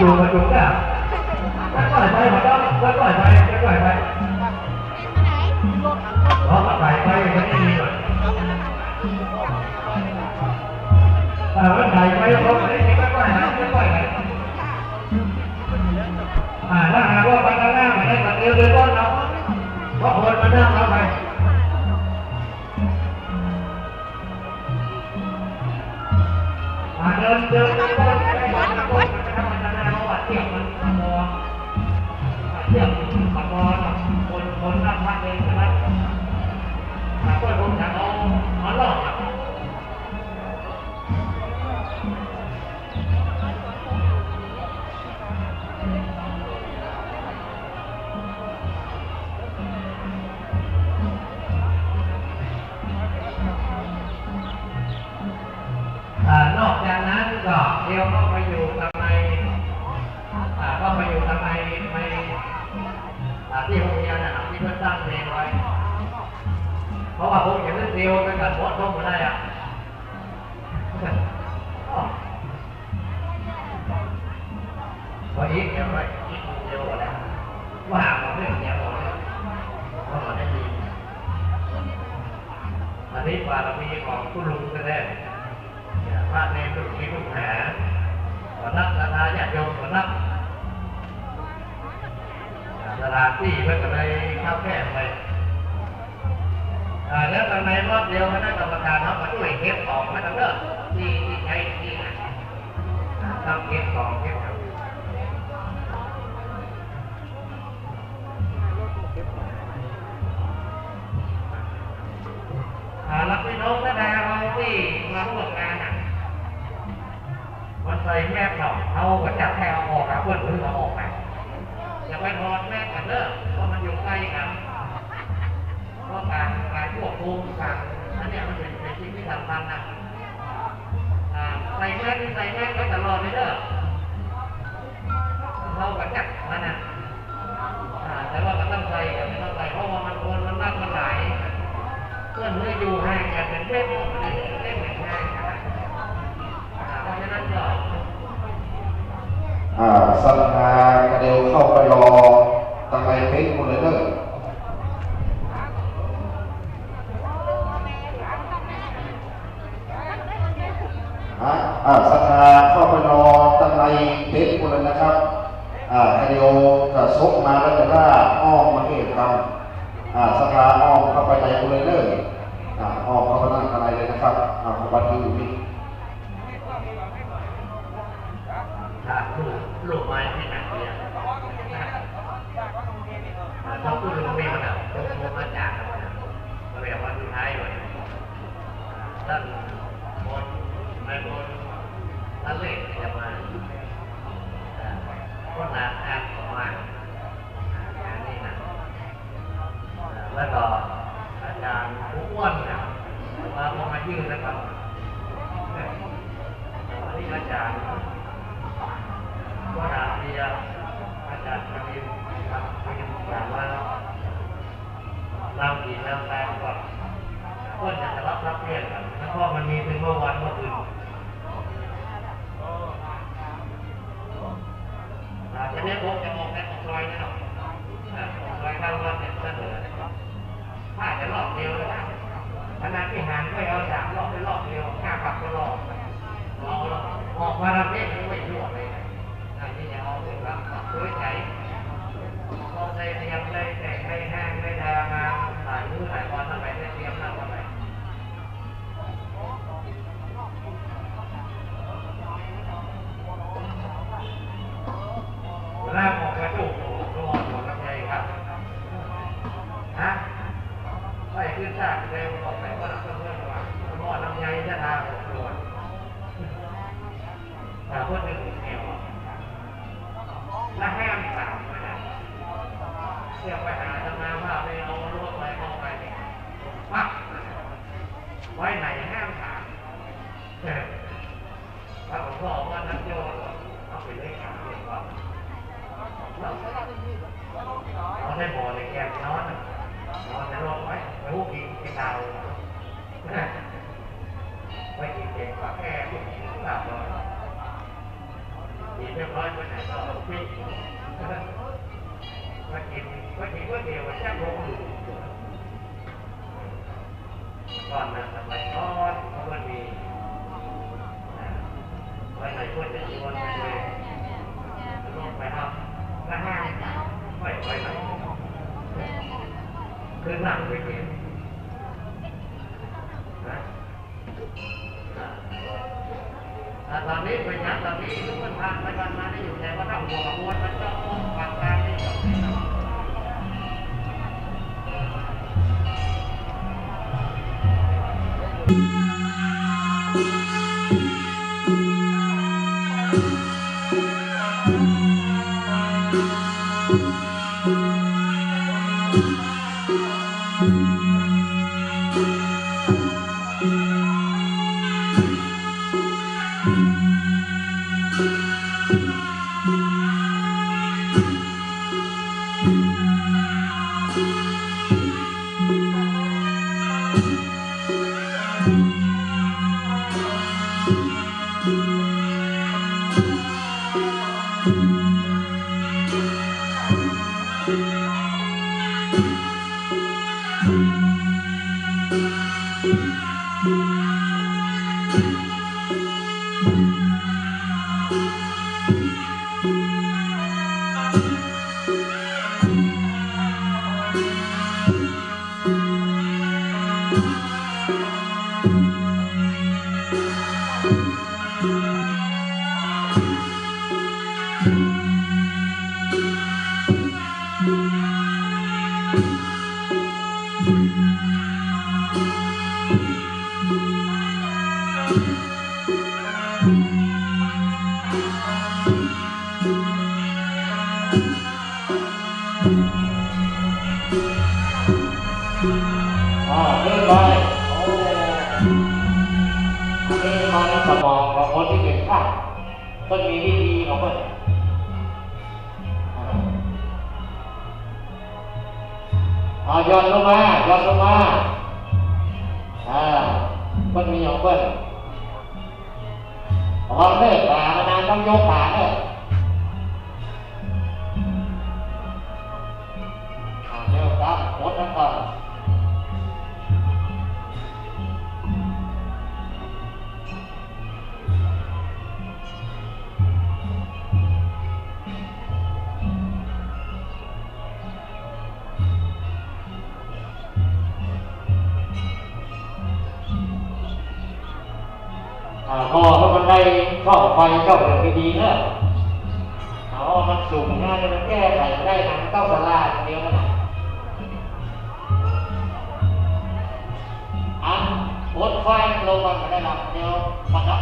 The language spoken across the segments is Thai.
จูงมาจูงเนี่ยแล้วปล่อยไปหมดแล้วแล้วปล่อยไปแล้วปล่อยไปเราปล่อยไปมันไม่ดีหน่อยแต่ว่าถ่ายไปเราไม่ได้ไม่ปล่อยนะไม่ปล่อยนะอ่าถ้าหากว่าไปข้างหน้าไม่ได้ตัดเร็วเลยต้นเนาะเพราะคนมันนั่งเราไปอ่าเดินเดินเดินเดินไป เที่ยวมันขโมยเที่ยวขโมยคนคนรับพักเองใช่ไหมถ้าคนผมจะเอาเอาหลอกอะอ่านอกจากนั้นก็เดียวก็ ราะว่าผมอย่างนั้นเดียวกันกับวัดต้องมาได้อะพออีกเดี๋ยวไปอีกเดียวก็ได้วว่าหามเรื่องเดียวก็ได้ก็มาได้ดีอันนี้บารมีของผู้ลุงก็ได้เนี่ยพระเนรทุกทีทุกแผลก็นักศรัทธาญาติโยมก็นักสถานที่เพื่อก็เลยเข้าวแค่ไป แล้วทำไมรอบเดียวคณะกรรมการเขามาช่วยเก็บของมาตั้งเลิกที่ที่ใช้ที่ทำเก็บของเก็บของอ่าแล้วพี่น้องแสดงเราที่มาร่วมงานอะมันใส่แม่เขาเอากระจับแพรเออกอะเพื่อนเพื่อนออก แมสใส่แมสไว้ตลอดเลยเด้อเราก็จับมันนะอ่าแต่ว่าก็ต้องใส่กับไม่ต้องใส่เพราะว่ามันคนมันมากมันหลายเพื่อนเมื่ออยู่ห่างกันเป็นเล่นเล่นเล่นห่างกันอ่าเพราะฉะนั้นก็อ่าสัตนาเดียวเข้าไปรอตั้งไรเพ็กคนเลยเด้อ ฮะอ่าสัตนาข้าไปรอตั้งไรเพ็กคนนะครับอ่ากระเดียวกระซกมาแล้วจะได้อ้อมมาเก็บกันอ่าสัตนาอ้อมเข้าไปในคนเลยเด้ออ่าอ้อมเข้าไปนั่งอะไรเลยนะครับอ่าขอบคุณที่อยู่นี่ลูกไม้ที่หนักเนี่ยต้องพูลุงมีมันอะยกมือมาจากกันนะมาแบบวันสุดท้ายเลยท่านบน แล้วแปลงก่อนก็จะรับรับเรียกกันแล้วก็มันมีเป็นเมื่อวันเมื่อคืน แต่เพื่อนหนึ่งเดียวและห้ามสามไม่ได้เรียกไปหาทำงานว่าไปเอารถไปเอาไปเนี่ยปักไว้ไหนห้ามถามเออถ้าผมบอกว่านักโยนเอาไปเลยครับเรียกว่าเอาได้บ่อเลยแกมนอนนอนในรถไว้ไว้พวกกินกินดาว เด็กกว่าแค่พวกกินหลับเลยดีเรียบร้อยคนไหนก็ปิดมากินมากินก๋วยเตี๋ยวแค่ลงก่อนนะสมัยก่อนมันมีไว้ไหนควรจะชวนไปเลยลงไปครับละห้าไม่ไปไหนคือหนังไปกินนะ อ่าตอนนี้เป็นยังตอนนี้ทุกคนทางไปกันมาได้อยู่แต่ว่าถ้าหัวม้วนมันก็ปากกลางนี่ก็ไม่ทำอ่า รียบร้อยโอ้อันนี้มันสมองของคนที่เป็นข้าต้องมีวิธีของมันเอาย้อนลงมาย้อนลงมาอ่าเพิ่นมีของเพิ่นพอเลิกขามานานต้องยกขาเนี่ยอ่าเร็วครับหมดทั้งก่อน ถ้ามันได้ช่องไฟช่องเหลืองดีๆเนอะเอามันสูงง่ายมันแก้ไขไม่ได้นะมันต้องสลาดเดียวมันนะอะปดไฟลงมาก็ได้หรอกเดียวมันนะ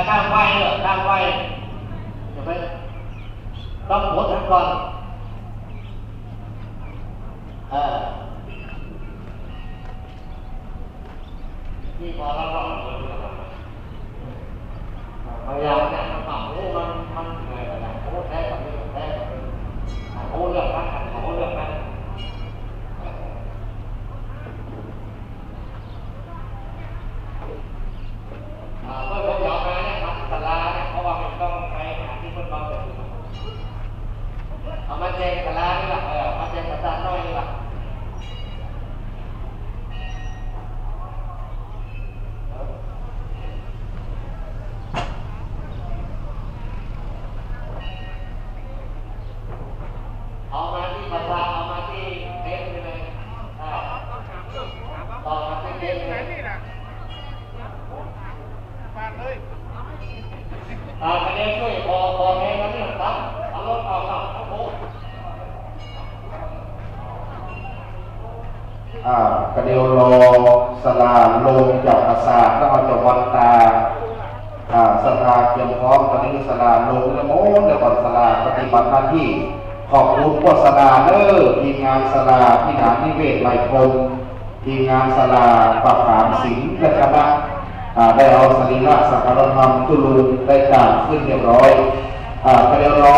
ตามไปตามไฟเนอะตามไฟเดี๋ยวไปต้องปดทั้งก่อนเออนี่พอเราลองดูพยายามเนี่ยมันปรับโอ้มันมันเหนื่อยไปนะโอ้แท้กว่านี้แท้กว่านี้อะโอ้เลือกนะโอ้เลือกนะ อ่าเมื่อผมยอมมาเนี่ยทำสลาเนี่ยเพราะว่ามันต้องไปหาที่เพิ่นบางเกิดอยู่เอามาแจงสลานี่ล่ะเออมาแจงกระสานน้อยนี่ล่ะเอามาที่ภาษาเอามาที่เทปนี่เลยอ่าต่อมาที่เทปนี่เลย อ่าคะแนนช่วยพอพอแพ้กันเนี่ยครับเอารถเอาครับโอ้โห อ่า กระเดียวรอสลาลงจากปราสาทแล้วเอาจากวัดตาสภาเตรียมพร้อมตอนนี้สลาลงแล้วโม้แล้วก่อนสลาปฏิบัติหน้าที่ขอบคุณพวกสลาเด้อทีมงานสลาที่หานนิเวศไหลพรมทีมงานสลาปราบามสิงห์และคณะได้เอาสรีระสังฆธรรมตุลูได้ต่างขึ้นเรียบร้อยอ่าก็เดียวรอ